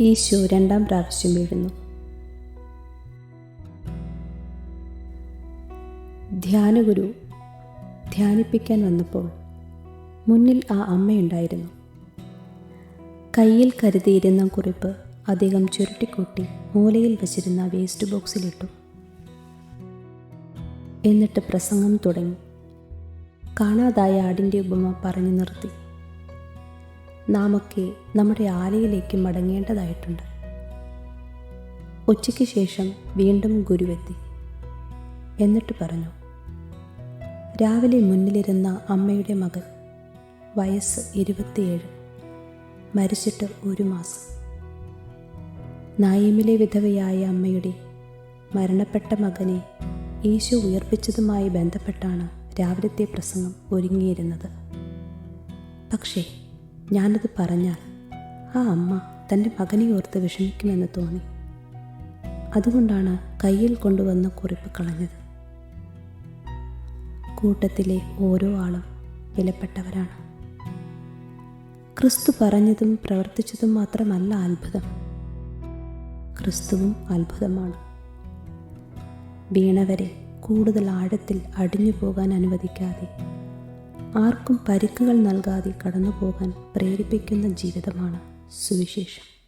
ഈശോ രണ്ടാം പ്രാവശ്യം വീഴുന്നു. ധ്യാനഗുരു ധ്യാനിപ്പിക്കാൻ വന്നപ്പോൾ മുന്നിൽ ആ അമ്മയുണ്ടായിരുന്നു. കയ്യിൽ കരുതിയിരുന്ന കുറിപ്പ് അധികം ചുരുട്ടിക്കൂട്ടി മൂലയിൽ വച്ചിരുന്ന വേസ്റ്റ് ബോക്സിലിട്ടു. എന്നിട്ട് പ്രസംഗം തുടങ്ങി. കാണാതായ ആടിന്റെ ഉപമ പറഞ്ഞു നിർത്തി. നാമൊക്കെ നമ്മുടെ ആലയിലേക്ക് മടങ്ങേണ്ടതായിട്ടുണ്ട്. ഉച്ചയ്ക്ക് ശേഷം വീണ്ടും ഗുരുവെത്തി. എന്നിട്ട് പറഞ്ഞു രാവിലെ മുന്നിലിരുന്ന അമ്മയുടെ മകൻ വയസ്സ് ഇരുപത്തിയേഴ് മരിച്ചിട്ട് ഒരു മാസം. നായിമിലെ വിധവയായ അമ്മയുടെ മരണപ്പെട്ട മകനെ ഈശോ ഉയർപ്പിച്ചതുമായി ബന്ധപ്പെട്ടാണ് രാവിലത്തെ പ്രസംഗം ഒരുങ്ങിയിരുന്നത്. പക്ഷേ ഞാനത് പറഞ്ഞാൽ ആ അമ്മ തന്റെ മകനെ ഓർത്ത് വിഷമിക്കുമെന്ന് തോന്നി. അതുകൊണ്ടാണ് കയ്യിൽ കൊണ്ടുവന്ന കുറിപ്പ് കളഞ്ഞത്. കൂട്ടത്തിലെ ഓരോ ആളും വിലപ്പെട്ടവരാണ്. ക്രിസ്തു പറഞ്ഞതും പ്രവർത്തിച്ചതും മാത്രമല്ല അത്ഭുതം. ക്രിസ്തുവും അത്ഭുതമാണ്. വീണവരെ കൂടുതൽ ആഴത്തിൽ അടിഞ്ഞു പോകാൻ അനുവദിക്കാതെ ആർക്കും പരിക്കുകൾ നൽകാതെ കടന്നു പോകാൻ പ്രേരിപ്പിക്കുന്ന ജീവിതമാണ് സുവിശേഷം.